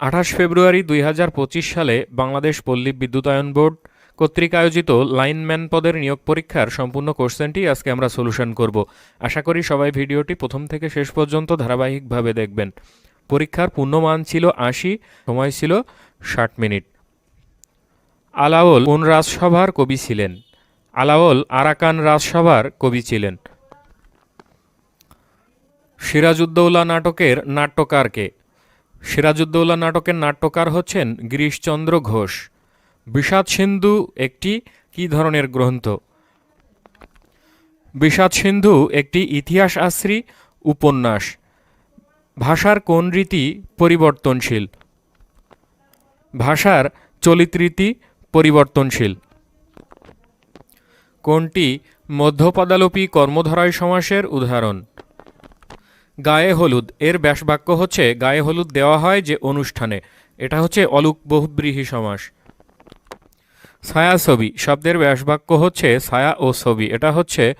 আঠাশ ফেব্রুয়ারি দুই হাজার পঁচিশ সালে বাংলাদেশ পল্লী বিদ্যুতায়ন বোর্ড কর্তৃক আয়োজিত লাইনম্যান পদের নিয়োগ পরীক্ষার সম্পূর্ণ কোশ্চেনটি আজকে আমরা সলিউশন করব। আশা করি সবাই ভিডিওটি প্রথম থেকে শেষ পর্যন্ত ধারাবাহিকভাবে দেখবেন। পরীক্ষার পূর্ণমান ছিল আশি, সময় ছিল ষাট মিনিট। আলাওল কোন রাজসভার কবি ছিলেন? আলাওল আরাকান রাজসভার কবি ছিলেন। সিরাজউদ্দৌলা নাটকের নাট্যকারকে সিরাজউদ্দৌলা নাটকের নাট্যকার হচ্ছেন গিরিশচন্দ্র ঘোষ। বিষাদ সিন্ধু একটি কী ধরনের গ্রন্থ? বিষাদ সিন্ধু একটি ইতিহাস আশ্রী উপন্যাস। ভাষার কোন রীতি পরিবর্তনশীল? ভাষার চলিত রীতি পরিবর্তনশীল। কোনটি মধ্যপদালোপী কর্মধারয় সমাসের উদাহরণ? গায়ে হলুদ। এর ব্যাসবাক্য হচ্ছে, গায়ে হলুদ দেওয়া হয় যে অনুষ্ঠানে। এটা হচ্ছে অলুক বহুব্রীহি সমাস। ছায়াছবি শব্দের ব্যাসবাক্য হচ্ছে ছায়া ও ছবি। এটা হচ্ছে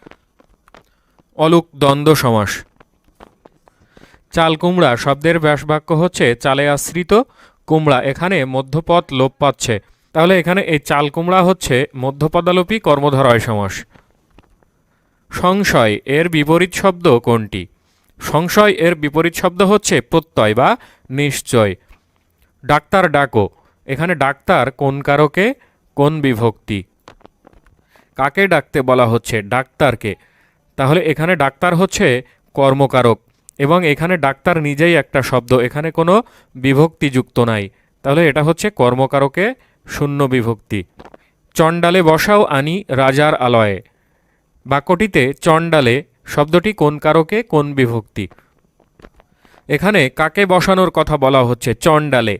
অলুক দ্বন্দ্ব সমাস। চাল কুমড়া শব্দের ব্যাসবাক্য হচ্ছে, চালে আশ্রিত কুমড়া। এখানে মধ্যপদ লোপ পাচ্ছে। তাহলে এখানে এই চাল কুমড়া হচ্ছে মধ্যপদালোপী কর্মধারয় সমাস। সংশয়। এর বিপরীত শব্দ কোনটি? সংশয় এর বিপরীত শব্দ হচ্ছে প্রত্যয় বা নিশ্চয়। ডাক্তার ডাকো। এখানে ডাক্তার কোন কারকে? কোন বিভক্তি? কাকে ডাকতে বলা হচ্ছে? ডাক্তারকে। তাহলে এখানে ডাক্তার হচ্ছে কর্মকারক এবং এখানে ডাক্তার নিজেই একটা শব্দ। এখানে কোনো বিভক্তি যুক্ত নাই। তাহলে এটা হচ্ছে কর্মকারকে শূন্য বিভক্তি। চণ্ডালে বসাও আনি রাজার আলয়ে। বাক্যটিতে চণ্ডালে শব্দটি কোন কারকে, কোন বিভক্তি? এখানে কাকে বসানোর কথা বলা হচ্ছে? চণ্ডালে।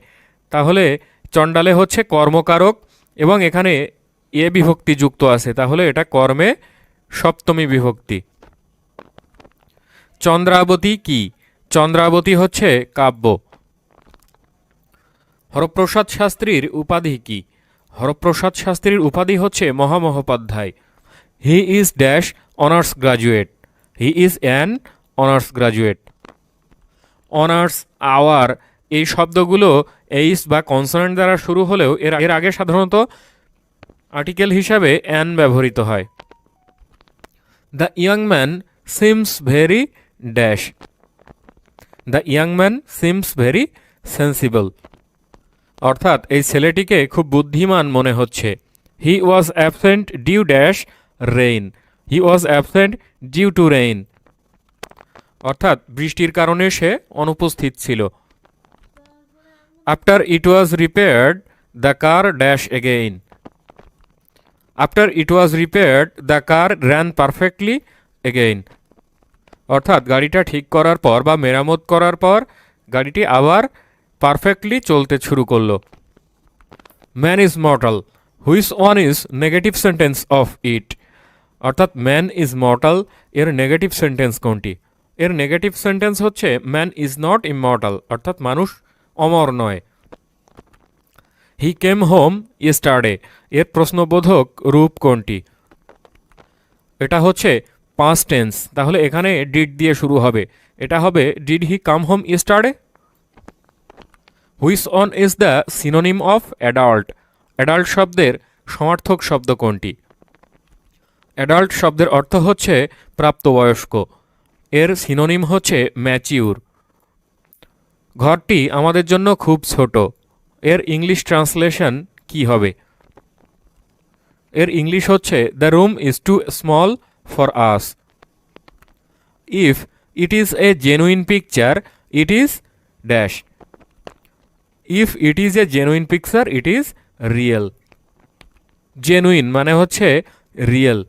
তাহলে চণ্ডালে হচ্ছে কর্মকারক এবং এখানে এ বিভক্তি যুক্ত আছে। তাহলে এটা কর্মে সপ্তমী বিভক্তি। চন্দ্রাবতী কি? চন্দ্রাবতী হচ্ছে কাব্য। হরপ্রসাদ শাস্ত্রীর উপাধি কি? হরপ্রসাদ শাস্ত্রীর উপাধি হচ্ছে মহামহোপাধ্যায়। He is dash honours graduate. He is an honours graduate honours hour এই শব্দগুলো এইস বা কনসোনেন্ট দ্বারা শুরু হলেও এর এর আগে সাধারণত আর্টিকেল হিসাবে অ্যান ব্যবহৃত হয়। The young man seems very dash the young man seems very sensible অর্থাৎ এই ছেলেটিকে খুব বুদ্ধিমান মনে হচ্ছে। He was absent due dash rain he was absent due to rain অর্থাৎ বৃষ্টির কারণে সে অনুপস্থিত ছিল। After it was repaired the car dash again after it was repaired the car ran perfectly again অর্থাৎ গাড়িটা ঠিক করার পর বা মেরামত করার পর গাড়িটি আবার পারফেক্টলি চলতে শুরু করল। Man is mortal which one is negative sentence of it অর্থাৎ ম্যান ইজ মর্টাল এর নেগেটিভ সেন্টেন্স কোনটি? এর নেগেটিভ সেন্টেন্স হচ্ছে ম্যান ইজ নট ইমর্টাল অর্থাৎ মানুষ অমর নয়। হি কেম হোম ইস্টারডে এর প্রশ্নবোধক রূপ কোনটি? এটা হচ্ছে পাঁচ টেন্স তাহলে এখানে ডিড দিয়ে শুরু হবে। এটা হবে did he come home yesterday which one is the synonym of adult adult শব্দের সমার্থক শব্দ কোনটি? অ্যাডাল্ট শব্দের অর্থ হচ্ছে প্রাপ্তবয়স্ক। এর সিনোনিম হচ্ছে ম্যাচিউর। ঘরটি আমাদের জন্য খুব ছোট। এর ইংলিশ ট্রান্সলেশন কি হবে? এর ইংলিশ হচ্ছে, the room is too small for us. If it is a genuine picture, it is dash. If it is a genuine picture, it is real. Genuine মানে হচ্ছে real.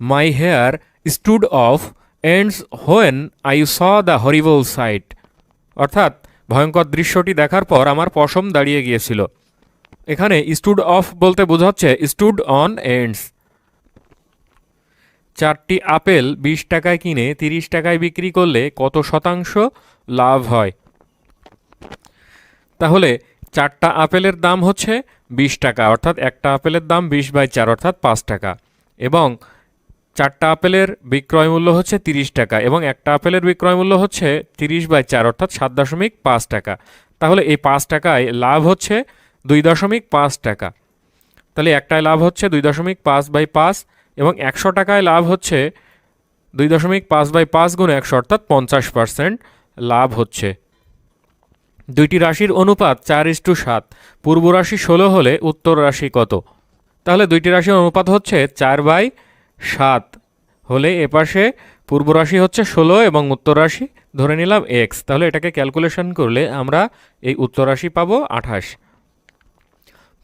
My hair stood of ends when I saw the horrible sight অর্থাৎ ভয়ঙ্কর দৃশ্যটি দেখার পর আমার পশম দাঁড়িয়ে গিয়েছিল। এখানে স্টুড অফ বলতে বোঝাচ্ছে স্টুড অন এন্ডস চারটি আপেল বিশ টাকায় কিনে তিরিশ টাকায় বিক্রি করলে কত শতাংশ লাভ হয়? তাহলে চারটা আপেলের দাম হচ্ছে বিশ টাকা, অর্থাৎ একটা আপেলের দাম বিশ বাই চার, অর্থাৎ পাঁচ টাকা। এবং চারটা আপেলের বিক্রয় মূল্য হচ্ছে তিরিশ টাকা এবং একটা আপেলের বিক্রয় মূল্য হচ্ছে তিরিশ বাই চার, অর্থাৎ সাত দশমিক পাঁচ টাকা। তাহলে এই পাঁচ টাকায় লাভ হচ্ছে দুই দশমিক পাঁচ টাকা। তাহলে একটায় লাভ হচ্ছে দুই দশমিক পাঁচ বাই পাঁচ এবং একশো টাকায় লাভ হচ্ছে দুই দশমিক পাঁচ বাই পাঁচ গুণ একশো, অর্থাৎ পঞ্চাশ পার্সেন্ট লাভ হচ্ছে। দুইটি রাশির অনুপাত চার ইস টু সাত। পূর্ব রাশি ষোলো হলে উত্তর রাশি কত? তাহলে দুইটি রাশির অনুপাত হচ্ছে চার বাই সাত। হলে এপাশে পূর্ব রাশি হচ্ছে ষোলো এবং উত্তর রাশি ধরে নিলাম এক্স। তাহলে এটাকে ক্যালকুলেশন করলে আমরা এই উত্তর রাশি পাবো আঠাশ।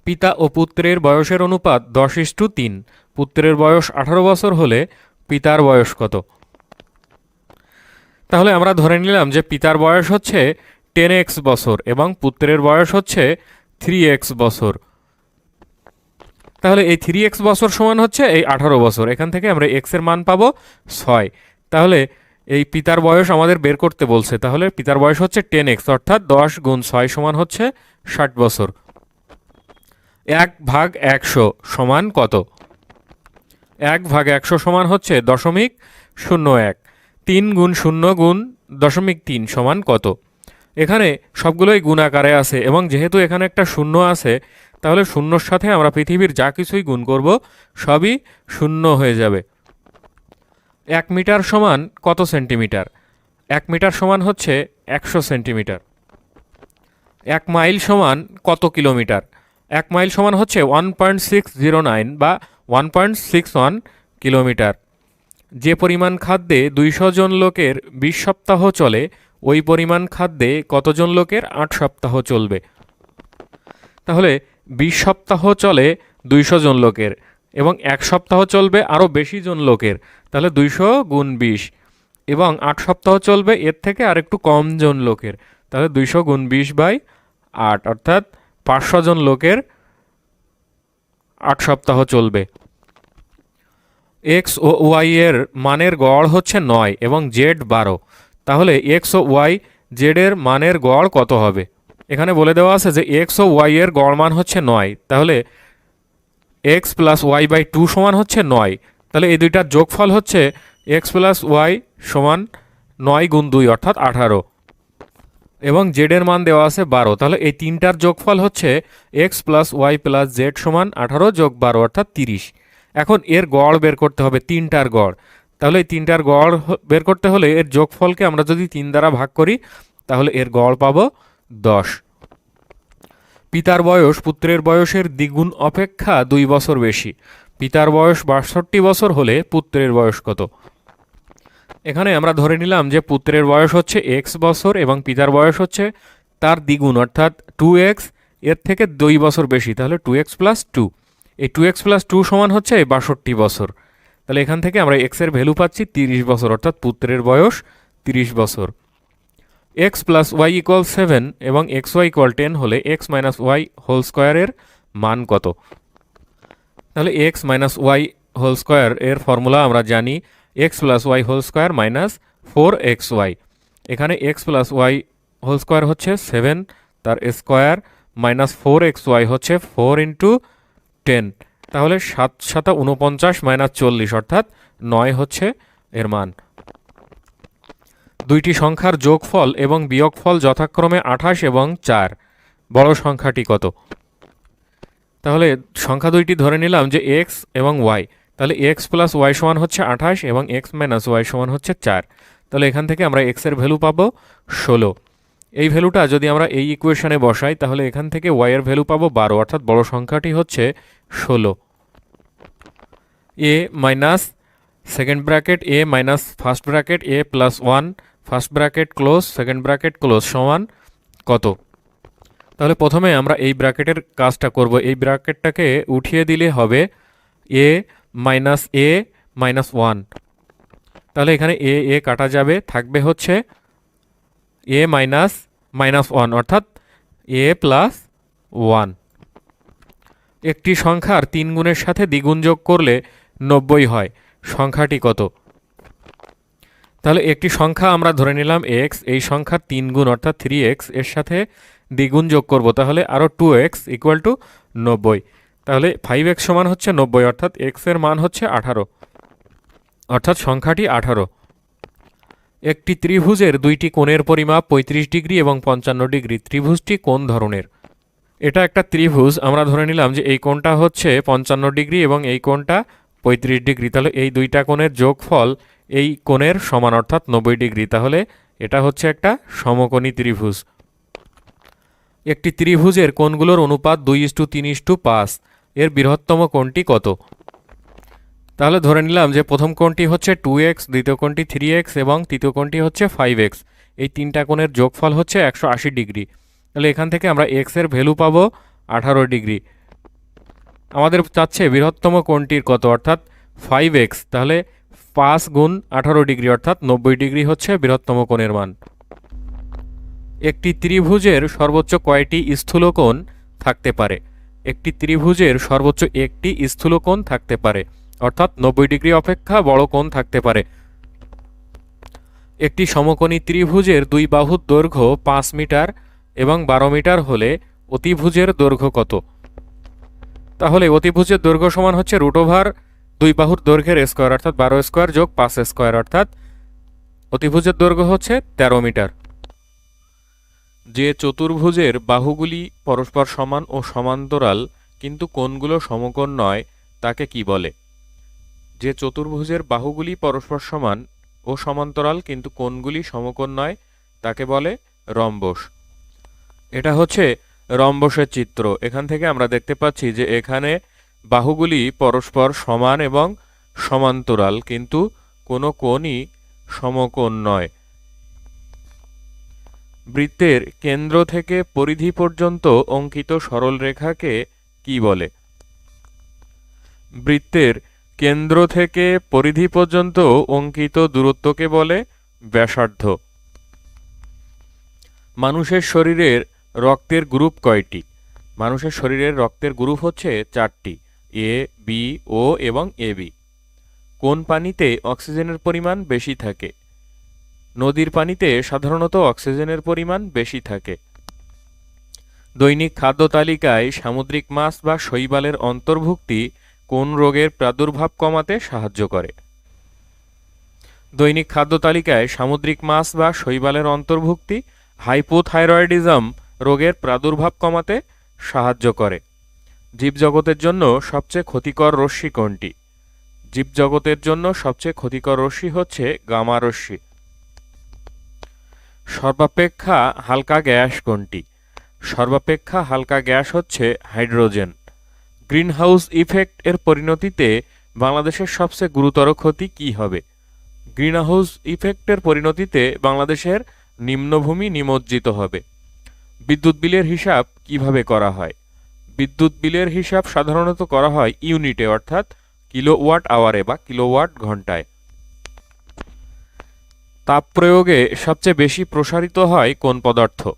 পিতা ও পুত্রের বয়সের অনুপাত দশ ইস টু তিন। পুত্রের বয়স আঠারো বছর হলে পিতার বয়স কত? তাহলে আমরা ধরে নিলাম যে পিতার বয়স হচ্ছে টেন এক্স বছর এবং পুত্রের বয়স হচ্ছে থ্রি এক্স বছর। তাহলে এই থ্রি এক্স বছর সমান হচ্ছে এই আঠারো বছর। এখান থেকে আমরা এক্সের মান পাবো ছয়। তাহলে এই পিতার বয়স আমাদের বের করতে বলছে। তাহলে পিতার বয়স হচ্ছে টেন এক্স অর্থাৎ দশ গুণ ছয় সমান হচ্ছে ষাট বছর। এক ভাগ একশো সমান কত? এক ভাগ একশো সমান হচ্ছে দশমিক শূন্য এক। তিন গুণ শূন্য গুণ দশমিক তিন সমান কত? এখানে সবগুলোই গুণ আকারে আছে এবং যেহেতু এখানে একটা শূন্য আছে তাহলে শূন্যর সাথে আমরা পৃথিবীর যা কিছুই গুণ করব, সবই শূন্য হয়ে যাবে। এক মিটার সমান কত সেন্টিমিটার? এক মিটার সমান হচ্ছে একশো সেন্টিমিটার। এক মাইল সমান কত কিলোমিটার? এক মাইল সমান হচ্ছে one point six zero nine বা one point six one kilometre. যে পরিমাণ খাদ্যে দুইশো জন লোকের বিশ সপ্তাহ চলে, ওই পরিমাণ খাদ্যে কতজন লোকের আট সপ্তাহ চলবে? তাহলে বিশ সপ্তাহ চলে দুইশো জন লোকের এবং এক সপ্তাহ চলবে আরও বেশি জন লোকের, তাহলে দুইশো গুণ বিশ। এবং আট সপ্তাহ চলবে এর থেকে আর একটু কম জন লোকের, তাহলে দুইশো গুণ বিশ বাই আট, অর্থাৎ পাঁচশো জন লোকের আট সপ্তাহ চলবে। এক্স ও ওয়াই এর মানের গড় হচ্ছে নয় এবং জেড বারো, তাহলে এক্স ও ওয়াই জেডের মানের গড় কত হবে? এখানে বলে দেওয়া আছে যে এক্স ও ওয়াই এর গড় মান হচ্ছে নয়। তাহলে X plus Y by two সমান হচ্ছে নয়। তাহলে এই দুইটার যোগফল হচ্ছে এক্স প্লাস ওয়াই সমান নয় গুণ দুই, অর্থাৎ আঠারো। এবং জেডের মান দেওয়া আছে বারো। তাহলে এই তিনটার যোগফল হচ্ছে X plus Y plus Z সমান আঠারো যোগ বারো, অর্থাৎ তিরিশ। এখন এর গড় বের করতে হবে, তিনটার গড়। তাহলে এই তিনটার গড় বের করতে হলে এর যোগফলকে আমরা যদি তিন দ্বারা ভাগ করি, তাহলে এর গড় পাবো দশ। পিতার বয়স পুত্রের বয়সের দ্বিগুণ অপেক্ষা দুই বছর বেশি। পিতার বয়স বাষট্টি বছর হলে পুত্রের বয়স কত? এখানে আমরা ধরে নিলাম যে পুত্রের বয়স হচ্ছে এক্স বছর এবং পিতার বয়স হচ্ছে তার দ্বিগুণ, অর্থাৎ টু এক্সের থেকে দুই বছর বেশি, তাহলে টু এক্স প্লাস টু এই টু এক্স প্লাস টু সমান হচ্ছে বাষট্টি বছর। তাহলে এখান থেকে আমরা এক্সের ভ্যালু পাচ্ছি তিরিশ বছর, অর্থাৎ পুত্রের বয়স তিরিশ বছর। X plus Y equal seven এবং এক্স ওয়াই ইকুয়াল টেন হলে এক্স মাইনাস ওয়াই হোল স্কোয়ারের মান কত? তাহলে X minus Y whole square এর ফর্মুলা আমরা জানি X plus Y whole square minus four X Y এখানে X plus Y whole square হচ্ছে সেভেন তার square minus four X Y হচ্ছে ফোর ইন্টু টেন তাহলে সাত, সাতা উনপঞ্চাশ মাইনাস চল্লিশ, অর্থাৎ নয় হচ্ছে এর মান। দুইটি সংখ্যার যোগফল এবং বিয়োগফল যথাক্রমে আঠাশ এবং চার। বড় সংখ্যাটি কত? তাহলে সংখ্যা দুইটি ধরে নিলাম যে এক্স এবং ওয়াই তাহলে এক্স প্লাস ওয়াই সমান হচ্ছে আঠাশ এবং এক্স মাইনাস ওয়াই সমান হচ্ছে চার। তাহলে এখান থেকে আমরা এক্সের ভ্যালু পাবো ষোলো। এই ভ্যালুটা যদি আমরা এই ইকুয়েশনে বসাই, তাহলে এখান থেকে ওয়াইয়ের ভ্যালু পাবো বারো, অর্থাৎ বড় সংখ্যাটি হচ্ছে ষোলো। A minus second bracket A minus first bracket A plus one first bracket close, second bracket close সমান কত? তাহলে প্রথমে আমরা এই ব্র্যাকেটের কাজটা করব। এই ব্র্যাকেটটাকে উঠিয়ে দিলে হবে A minus A minus one তাহলে এখানে এ এ কাটা যাবে, থাকবে হচ্ছে এ মাইনাস মাইনাস ওয়ান অর্থাৎ এ প্লাস ওয়ান একটি সংখ্যার তিন গুণের সাথে দ্বিগুণ যোগ করলে নব্বই হয়। সংখ্যাটি কত? তাহলে একটি সংখ্যা আমরা ধরে নিলাম এক্স এই সংখ্যার তিন গুণ অর্থাৎ থ্রি এক্সের সাথে দ্বিগুণ যোগ করব, তাহলে আরও টু এক্স ইকুয়াল টু নব্বই। তাহলে ফাইভ এক্স সমান হচ্ছে নব্বই, অর্থাৎ এক্সের মান হচ্ছে আঠারো। অর্থাৎ সংখ্যাটি আঠারো। একটি ত্রিভুজের দুইটি কোণের পরিমাপ পঁয়ত্রিশ ডিগ্রি এবং পঞ্চান্ন ডিগ্রি। ত্রিভুজটি কোন ধরনের। এটা একটা ত্রিভুজ, আমরা ধরে নিলাম যে এই কোণটা হচ্ছে পঞ্চান্ন ডিগ্রি এবং এই কোণটা পঁয়ত্রিশ ডিগ্রি। তাহলে এই দুইটা কোণের যোগফল এই কোণের সমান অর্থাৎ নব্বই ডিগ্রি। তাহলে এটা হচ্ছে একটা সমকোণী ত্রিভুজ। একটি ত্রিভুজের কোণগুলোর অনুপাত দুই ইস্টু তিন ইস্টু পাঁচ। এর বৃহত্তম কোণটি কত? তাহলে ধরে নিলাম যে প্রথম কোণটি হচ্ছে টু এক্স, দ্বিতীয় কোণটি থ্রি এক্স এবং তৃতীয় কোণটি হচ্ছে ফাইভ এক্স। এই তিনটা কোণের যোগফল হচ্ছে একশো আশি ডিগ্রি। তাহলে এখান থেকে আমরা এক্সের ভ্যালু পাবো আঠারো ডিগ্রি। আমাদের চাচ্ছে বৃহত্তম কোণটির কত? অর্থাৎ ফাইভ এক্স। তাহলে পাঁচ গুণ আঠারো ডিগ্রি, অর্থাৎ নব্বই ডিগ্রি হচ্ছে বৃহত্তম কোণের মান। একটি ত্রিভুজের সর্বোচ্চ কয়টি স্থূলকোণ থাকতে পারে? একটি ত্রিভুজের সর্বোচ্চ একটি স্থূলকোণ থাকতে পারে, অর্থাৎ নব্বই ডিগ্রি অপেক্ষা বড় কোণ থাকতে পারে। একটি সমকোণী ত্রিভুজের দুই বাহুর দৈর্ঘ্য পাঁচ মিটার এবং বারো মিটার হলে অতিভুজের দৈর্ঘ্য কত? তাহলে অতিভুজের দৈর্ঘ্য সমান হচ্ছে রুট ওভার দুই বাহুর দৈর্ঘ্যের স্কোয়ার অর্থাৎ বারো স্কোয়ার যোগ পাঁচ স্কোয়ার অর্থাৎ অতিভুজের দৈর্ঘ্য হচ্ছে তেরো মিটার। যে চতুর্ভুজের বাহুগুলি পরস্পর সমান ও সমান্তরাল, কিন্তু কোনগুলো সমকোণ নয়, তাকে কি বলে? যে চতুর্ভুজের বাহুগুলি পরস্পর সমান ও সমান্তরাল, কিন্তু কোনগুলি সমকোণ নয়, তাকে বলে রম্বস। এটা হচ্ছে রম্বসের চিত্র। এখান থেকে আমরা দেখতে পাচ্ছি যে এখানে বাহুগুলি পরস্পর সমান এবং সমান্তরাল, কিন্তু কোনো কোণই সমকোণ নয়। বৃত্তের কেন্দ্র থেকে পরিধি পর্যন্ত অঙ্কিত সরলরেখাকে কি বলে? বৃত্তের কেন্দ্র থেকে পরিধি পর্যন্ত অঙ্কিত দূরত্বকে বলে ব্যাসার্ধ। মানুষের শরীরের রক্তের গ্রুপ কয়টি? মানুষের শরীরের রক্তের গ্রুপ হচ্ছে চারটি। এ বি ও এবং এ বি কোন পানিতে অক্সিজেনের পরিমাণ বেশি থাকে? নদীর পানিতে সাধারণত অক্সিজেনের পরিমাণ বেশি থাকে। দৈনিক খাদ্য তালিকায় সামুদ্রিক মাছ বা শৈবালের অন্তর্ভুক্তি কোন রোগের প্রাদুর্ভাব কমাতে সাহায্য করে? দৈনিক খাদ্য তালিকায় সামুদ্রিক মাছ বা শৈবালের অন্তর্ভুক্তি হাইপোথাইরয়েডিজম রোগের প্রাদুর্ভাব কমাতে সাহায্য করে। জীবজগতের জন্য সবচেয়ে ক্ষতিকর রশ্মি কোনটি? জীবজগতের জন্য সবচেয়ে ক্ষতিকর রশ্মি হচ্ছে গামা রশ্মি। সর্বাপেক্ষা হালকা গ্যাস কোনটি? সর্বাপেক্ষা হালকা গ্যাস হচ্ছে হাইড্রোজেন। গ্রিনহাউস ইফেক্ট এর পরিণতিতে বাংলাদেশের সবচেয়ে গুরুতর ক্ষতি কি হবে? গ্রিনহাউস ইফেক্টের পরিণতিতে বাংলাদেশের নিম্নভূমি নিমজ্জিত হবে। বিদ্যুৎ বিলের হিসাব কীভাবে করা হয়? বিদ্যুৎ বিলের হিসাব সাধারণত করা হয় ইউনিটে, অর্থাৎ কিলোওয়াট আওয়ারে বা কিলোওয়াট ঘন্টায়। তাপ প্রয়োগে সবচেয়ে বেশি প্রসারিত হয় কোন পদার্থ?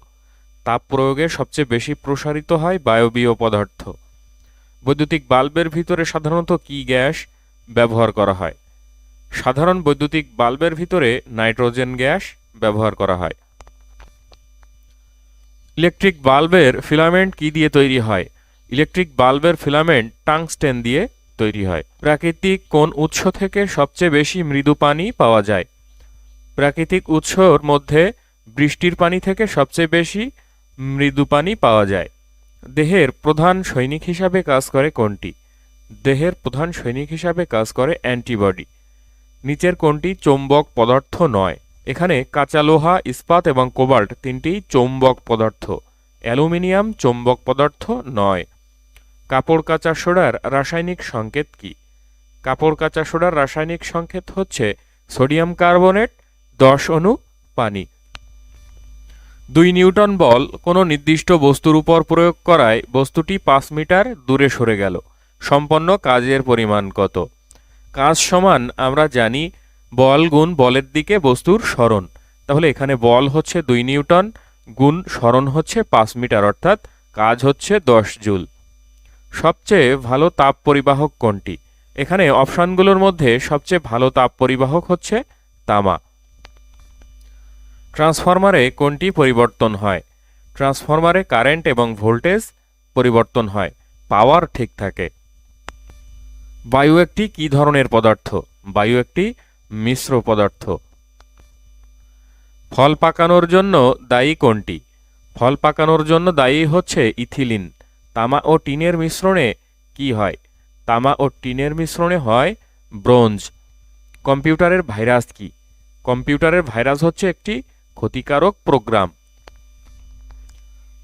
তাপ প্রয়োগে সবচেয়ে বেশি প্রসারিত হয় বায়বীয় পদার্থ। বৈদ্যুতিক বাল্বের ভিতরে সাধারণত কি গ্যাস ব্যবহার করা হয়? সাধারণ বৈদ্যুতিক বাল্বের ভিতরে নাইট্রোজেন গ্যাস ব্যবহার করা হয়। ইলেকট্রিক বাল্বের ফিলামেন্ট কি দিয়ে তৈরি হয়? ইলেকট্রিক বাল্বের ফিলামেন্ট টাংস্টেন দিয়ে তৈরি হয়। প্রাকৃতিক কোন উৎস থেকে সবচেয়ে বেশি মৃদু পানি পাওয়া যায়? প্রাকৃতিক উৎসর মধ্যে বৃষ্টির পানি থেকে সবচেয়ে বেশি মৃদু পানি পাওয়া যায়। দেহের প্রধান সৈনিক হিসাবে কাজ করে কোনটি? দেহের প্রধান সৈনিক হিসাবে কাজ করে অ্যান্টিবডি। নিচের কোনটি চৌম্বক পদার্থ নয়? এখানে কাঁচা লোহা, ইস্পাত এবং কোবাল্ট তিনটি চৌম্বক পদার্থ। অ্যালুমিনিয়াম চৌম্বক পদার্থ নয়। কাপড় কাঁচা সোডার রাসায়নিক সংকেত কি? কাপড় কাঁচা সোডার রাসায়নিক সংকেত হচ্ছে সোডিয়াম কার্বনেট, দশ অণু, পানি। দুই নিউটন বল কোনো নির্দিষ্ট বস্তুর উপর প্রয়োগ করায় বস্তুটি পাঁচ মিটার দূরে সরে গেল। সম্পন্ন কাজের পরিমাণ কত? কাজ সমান, আমরা জানি, বল গুণ বলের দিকে বস্তুর স্মরণ তাহলে এখানে বল হচ্ছে দুই নিউটন, গুণ স্মরণ হচ্ছে পাঁচ মিটার, অর্থাৎ কাজ হচ্ছে দশ জুল। সবচেয়ে ভালো তাপ পরিবাহক কোনটি? এখানে অপশানগুলোর মধ্যে সবচেয়ে ভালো তাপ পরিবাহক হচ্ছে তামা। ট্রান্সফরমারে কোনটি পরিবর্তন হয়? ট্রান্সফরমারে কারেন্ট এবং ভোল্টেজ পরিবর্তন হয়। পাওয়ার ঠিক থাকে। বায়ু একটি কী ধরনের পদার্থ? বায়ু একটি মিশ্র পদার্থ। ফল পাকানোর জন্য দায়ী কোনটি? ফল পাকানোর জন্য দায়ী হচ্ছে ইথিলিন। তামা ও টিনের মিশ্রণে কি হয়? তামা ও টিনের মিশ্রণে হয় ব্রোঞ্জ। কম্পিউটারের ভাইরাস কি? কম্পিউটারের ভাইরাস হচ্ছে একটি ক্ষতিকারক প্রোগ্রাম।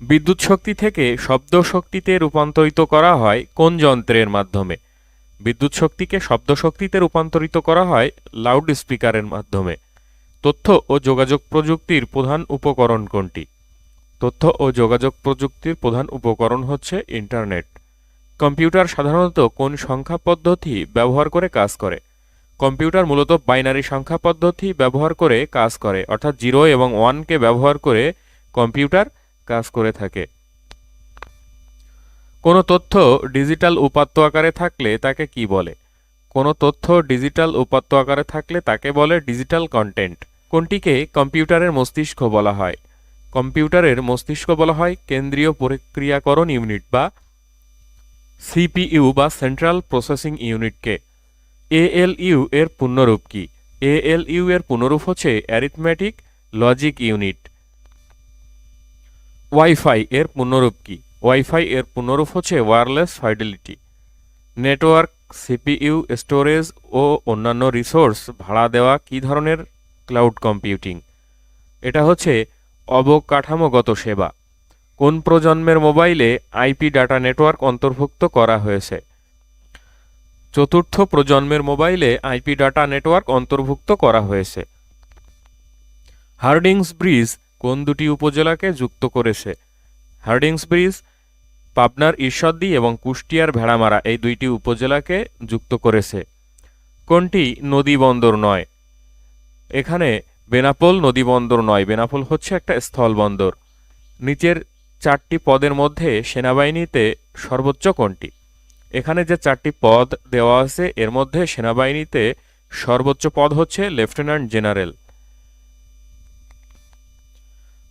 বিদ্যুৎ শক্তি থেকে শব্দ শক্তিতে রূপান্তরিত করা হয় কোন যন্ত্রের মাধ্যমে? বিদ্যুৎ শক্তিকে শব্দ শক্তিতে রূপান্তরিত করা হয় লাউড স্পিকারের মাধ্যমে। তথ্য ও যোগাযোগ প্রযুক্তির প্রধান উপকরণ কোনটি? তথ্য ও যোগাযোগ প্রযুক্তির প্রধান উপকরণ হচ্ছে ইন্টারনেট। কম্পিউটার সাধারণত কোন সংখ্যা পদ্ধতি ব্যবহার করে কাজ করে? কম্পিউটার মূলত বাইনারি সংখ্যা পদ্ধতি ব্যবহার করে কাজ করে, অর্থাৎ জিরো এবং ওয়ানকে ব্যবহার করে কম্পিউটার কাজ করে থাকে। কোনো তথ্য ডিজিটাল উপাত্ত আকারে থাকলে তাকে কি বলে? কোনো তথ্য ডিজিটাল উপাত্ত আকারে থাকলে তাকে বলে ডিজিটাল কন্টেন্ট। কোনটিকে কম্পিউটারের মস্তিষ্ক বলা হয়? কম্পিউটারের মস্তিষ্ক বলা হয় কেন্দ্রীয় প্রক্রিয়াকরণ ইউনিট বা সিপিইউ বা সেন্ট্রাল প্রসেসিং ইউনিটকে। এএলইউ এর পূর্ণরূপ কি? এএলইউ এর পূর্ণরূপ হচ্ছে অ্যারিথমেটিক লজিক ইউনিট। ওয়াইফাই এর পূর্ণরূপ কি? ওয়াইফাই এর পূর্ণরূপ হচ্ছে wireless fidelity. Network, CPU, storage ও অন্যান্য রিসোর্স ভাড়া দেওয়া কী ধরনের? Cloud computing. এটা হচ্ছে অবকাঠামোগত সেবা। কোন প্রজন্মের মোবাইলে আইপি ডাটা নেটওয়ার্ক অন্তর্ভুক্ত করা হয়েছে? চতুর্থ প্রজন্মের মোবাইলে আইপি ডাটা নেটওয়ার্ক অন্তর্ভুক্ত করা হয়েছে। হার্ডিংস ব্রিজ কোন দুটি উপজেলাকে যুক্ত করেছে? হার্ডিংস ব্রিজ, পাবনার ঈশ্বরদী এবং কুষ্টিয়ার ভেড়ামারা এই দুইটি উপজেলাকে যুক্ত করেছে। কোনটি নদী বন্দর নয়? এখানে বেনাপোল নদী বন্দর নয়, বেনাপোল হচ্ছে একটা স্থল বন্দর। নিচের চারটি পদের মধ্যে সেনাবাহিনীতে সর্বোচ্চ কোনটি? এখানে যে চারটি পদ দেওয়া আছে, এর মধ্যে সেনাবাহিনীতে সর্বোচ্চ পদ হচ্ছে লেফটেন্যান্ট জেনারেল।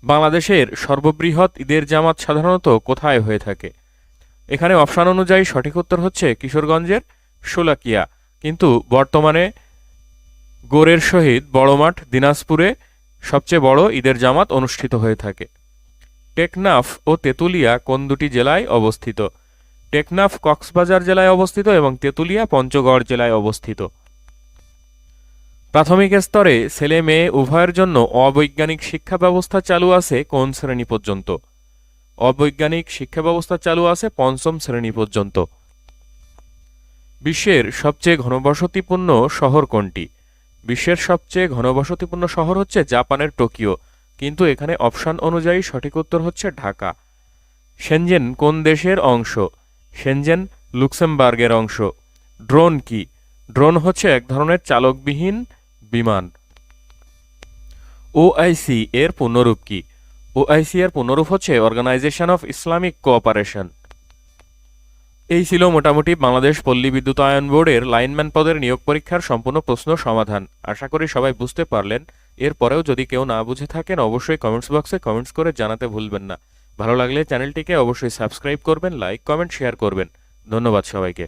বাংলাদেশের সর্ববৃহৎ ঈদের জামাত সাধারণত কোথায় হয়ে থাকে? এখানে অপশান অনুযায়ী সঠিক উত্তর হচ্ছে কিশোরগঞ্জের শোলাকিয়া। কিন্তু বর্তমানে গোরের সহিত বড় মাঠ দিনাজপুরে সবচেয়ে বড় ঈদের জামাত অনুষ্ঠিত হয়ে থাকে। টেকনাফ ও তেঁতুলিয়া কোন দুটি জেলায় অবস্থিত? টেকনাফ কক্সবাজার জেলায় অবস্থিত এবং তেঁতুলিয়া পঞ্চগড় জেলায় অবস্থিত। প্রাথমিক স্তরে ছেলে মেয়ে উভয়ের জন্য অবৈজ্ঞানিক শিক্ষা ব্যবস্থা চালু আছে কোন শ্রেণি পর্যন্ত? অবৈজ্ঞানিক শিক্ষা ব্যবস্থা চালু আছে পঞ্চম শ্রেণি পর্যন্ত। বিশ্বের সবচেয়ে ঘনবসতিপূর্ণ শহর কোনটি? বিশ্বের সবচেয়ে ঘনবসতিপূর্ণ শহর হচ্ছে জাপানের টোকিও, কিন্তু এখানে অপশান অনুযায়ী সঠিক উত্তর হচ্ছে ঢাকা। সেনজেন কোন দেশের অংশ? সেনজেন লুক্সেমবার্গের অংশ। ড্রোন কি? ড্রোন হচ্ছে এক ধরনের চালকবিহীন বিমান। ওআইসি এর পূর্ণরূপ কি? ওআইসি এর পূর্ণরূপ হচ্ছে অর্গানাইজেশন অফ ইসলামিক কোঅপারেশন এই ছিল মোটামুটি বাংলাদেশ পল্লী বিদ্যুতায়ন বোর্ডের লাইনম্যান পদের নিয়োগ পরীক্ষার সম্পূর্ণ প্রশ্ন সমাধান। আশা করি সবাই বুঝতে পারলেন। এরপরেও যদি কেউ না বুঝে থাকেন, অবশ্যই কমেন্টস বক্সে কমেন্টস করে জানাতে ভুলবেন না। ভালো লাগলে চ্যানেলটিকে অবশ্যই সাবস্ক্রাইব করবেন, লাইক, কমেন্ট, শেয়ার করবেন। ধন্যবাদ সবাইকে।